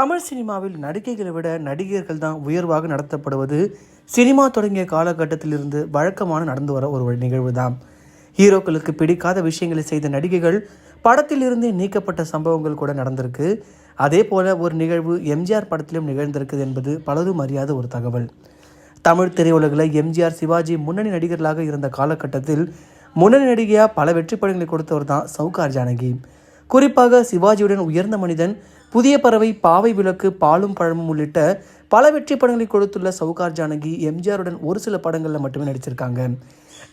தமிழ் சினிமாவில் நடிகைகளை விட நடிகர்கள் தான் உயர்வாக நடத்தப்படுவது சினிமா தொடங்கிய காலகட்டத்திலிருந்து வழக்கமான நடந்து வர ஒரு நிகழ்வு தான் ஹீரோக்களுக்கு பிடிக்காத விஷயங்களை செய்த நடிகைகள் படத்திலிருந்தே நீக்கப்பட்ட சம்பவங்கள் கூட நடந்திருக்கு. அதே போல ஒரு நிகழ்வு எம்ஜிஆர் படத்திலும் நிகழ்ந்திருக்குது என்பது பலரும் அறியாத ஒரு தகவல். தமிழ் திரையுலகில் எம்ஜிஆர் சிவாஜி முன்னணி நடிகர்களாக இருந்த காலகட்டத்தில் முன்னணி நடிகையாக பல வெற்றி படங்களை கொடுத்தவர் தான் சவுகார் ஜானகி. குறிப்பாக சிவாஜியுடன் உயர்ந்த மனிதன் புதிய பறவை பாவை விளக்கு பாலும் பழமும் உள்ளிட்ட பல வெற்றி படங்களை கொடுத்துள்ள சவுகார் ஜானகி எம்ஜிஆருடன் ஒரு சில படங்களில் மட்டுமே நடிச்சிருக்காங்க.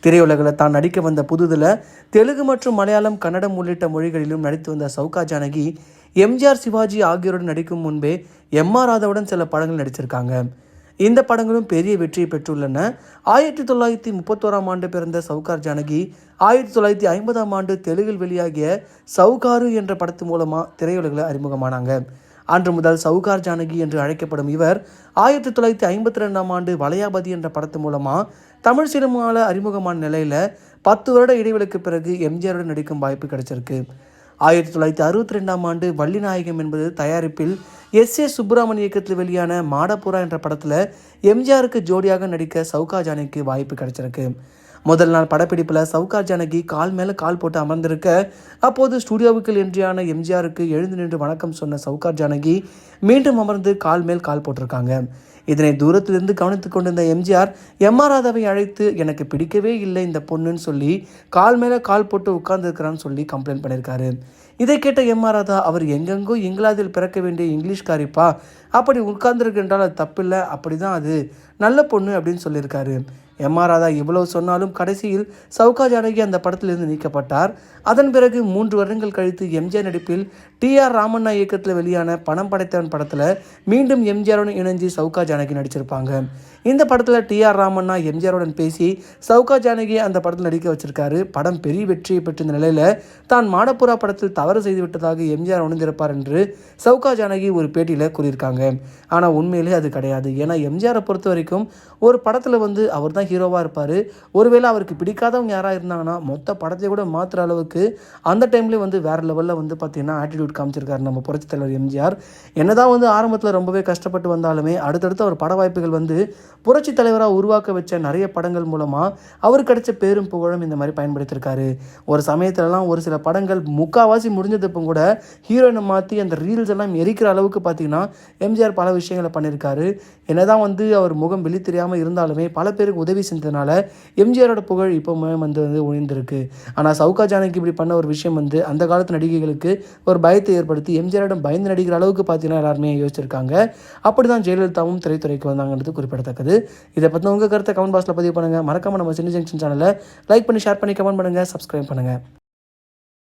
திரையுலகில் தான் நடிக்க வந்த புதுதில் தெலுங்கு மற்றும் மலையாளம் கன்னடம் உள்ளிட்ட மொழிகளிலும் நடித்து வந்த சவுகா ஜானகி எம்ஜிஆர் சிவாஜி ஆகியோருடன் நடிக்கும் முன்பே எம் ஆர் ராதாவுடன் சில படங்கள் நடிச்சிருக்காங்க. இந்த படங்களும் பெரிய வெற்றியை பெற்றுள்ளன. ஆயிரத்தி தொள்ளாயிரத்தி முப்பத்தோராம் ஆண்டு பிறந்த சவுகார் ஜானகி ஆயிரத்தி தொள்ளாயிரத்தி ஐம்பதாம் ஆண்டு தெலுங்கில் வெளியாகிய சவுகாரு என்ற படத்து மூலமாக திரையுலகில் அறிமுகமானாங்க. அன்று முதல் சவுகார் ஜானகி என்று அழைக்கப்படும் இவர் ஆயிரத்தி தொள்ளாயிரத்தி ஐம்பத்தி ரெண்டாம் ஆண்டு வளையாபதி என்ற படத்து மூலமாக தமிழ் சினிமாவில் அறிமுகமான நிலையில் பத்து வருட இடைவெளிக்கு பிறகு எம்ஜிஆருடன் நடிக்கும் வாய்ப்பு கிடைச்சிருக்கு. ஆயிரத்தி தொள்ளாயிரத்தி அறுபத்தி ரெண்டாம் ஆண்டு வள்ளிநாயகம் என்பது தயாரிப்பில் எஸ் ஏ சுப்பிரமணிய இயக்கத்தில் வெளியான மாடப்புரா என்ற படத்தில் எம்ஜிஆருக்கு ஜோடியாக நடிக்க சவுகா ஜானிக்கு வாய்ப்பு கிடைச்சிருக்கு. முதல் நாள் படப்பிடிப்பில் சவுகார் ஜானகி கால் மேலே கால் போட்டு அமர்ந்திருக்க அப்போது ஸ்டூடியோவுக்கு என்றியான எம்ஜிஆருக்கு எழுந்து நின்று வணக்கம் சொன்ன சவுகார் ஜானகி மீண்டும் அமர்ந்து கால் மேல் கால் போட்டிருக்காங்க. இதனை தூரத்திலிருந்து கவனித்து கொண்டிருந்த எம்ஜிஆர் எம் ஆர் ராதாவை அழைத்து எனக்கு பிடிக்கவே இல்லை இந்த பொண்ணுன்னு சொல்லி கால் மேலே கால் போட்டு உட்கார்ந்துருக்கிறான்னு சொல்லி கம்ப்ளைண்ட் பண்ணியிருக்காரு இதை கேட்ட எம் ராதா அவர் எங்கெங்கோ இங்கிலாந்தில் பிறக்க வேண்டிய இங்கிலீஷ்காரிப்பா? அப்படி உட்கார்ந்துருக்கின்றால் அது தப்பில்லை. அப்படி தான் அது. நல்ல பொண்ணு அப்படின்னு சொல்லியிருக்காரு. எம் ஆர் ராதா இவ்வளவு சொன்னாலும் கடைசியில் சவுகா ஜானகி அந்த படத்திலிருந்து நீக்கப்பட்டார். அதன் பிறகு மூன்று வருடங்கள் கழித்து எம்ஜிஆர் நடிப்பில் டி ஆர் ராமண்ணா இயக்கத்தில் வெளியான பணம் படைத்தவன் படத்தில் மீண்டும் எம்ஜிஆருடன் இணைஞ்சு சவுகா ஜானகி நடிச்சிருப்பாங்க. இந்த படத்தில் டி ஆர் ராமண்ணா எம்ஜிஆருடன் பேசி சவுகா ஜானகி அந்த படத்தில் நடிக்க வச்சிருக்காரு. படம் பெரிய வெற்றியை பெற்றிருந்த நிலையில் தான் மாடப்புறா படத்தில் தவறு செய்துவிட்டதாக எம்ஜிஆர் உணர்ந்திருப்பார் என்று சவுகா ஜானகி ஒரு பேட்டியில் கூறியிருக்காங்க. ஆனால் உண்மையிலே அது கிடையாது. ஏன்னா எம்ஜிஆரை பொறுத்த வரைக்கும் ஒரு படத்தில் வந்து அவர் தான் ஹீரோவாக இருப்பார். ஒருவேளை அவருக்கு பிடிக்காதவங்க யாராக இருந்தாங்கன்னா மொத்த படத்தை கூட மாற்றுற அளவுக்கு அந்த டைம்லேயே வந்து வேறு லெவலில் வந்து பார்த்தீங்கன்னா ஆட்டிடியூட் காமிச்சிருக்காரு நம்ம புரட்சித் தலைவர் எம்ஜிஆர். என்னதான் வந்து ஆரம்பத்தில் ரொம்பவே கஷ்டப்பட்டு வந்தாலுமே அடுத்தடுத்து அவர் பட வாய்ப்புகள் வந்து புரட்சி தலைவராக உருவாக்க வச்ச நிறைய படங்கள் மூலமாக அவர் கிடைச்ச பேரும் புகழும் இந்த மாதிரி பயன்படுத்தியிருக்காரு. ஒரு சமயத்துலலாம் ஒரு சில படங்கள் முக்காவாசி முடிஞ்சதுப்போ கூட ஹீரோயினை மாற்றி அந்த ரீல்ஸ் எல்லாம் எரிக்கிற அளவுக்கு பார்த்தீங்கன்னா எம்ஜிஆர் பல விஷயங்களை பண்ணியிருக்காரு. என்னதான் வந்து அவர் முகம் வெளி தெரியாமல் இருந்தாலுமே பல பேருக்கு உதவி செஞ்சதுனால எம்ஜிஆரோட புகழ் இப்போவுமே வந்து வந்து உயர்ந்திருக்கு. ஆனால் சவுகா ஜானகி இப்படி பண்ண ஒரு விஷயம் வந்து அந்த காலத்து நடிகைகளுக்கு ஒரு பயத்தை ஏற்படுத்தி எம்ஜிஆரிடம் பயந்து நடிக்கிற அளவுக்கு பார்த்தீங்கன்னா எல்லாருமே யோசிச்சிருக்காங்க. அப்படி தான் ஜெயலலிதாவும் திரைத்துறைக்கு வந்தாங்கன்றது நடக்குது. இதை பற்றின உங்கள் கருத்தை கமெண்ட் பாக்ஸில் பதிவு பண்ணுங்கள் மறக்காம நம்ம சின்ன ஜங்ஷன் சேனலை லைக் பண்ணி ஷேர் பண்ணி கமெண்ட் பண்ணுங்கள் சப்ஸ்கிரைப் பண்ணுங்கள்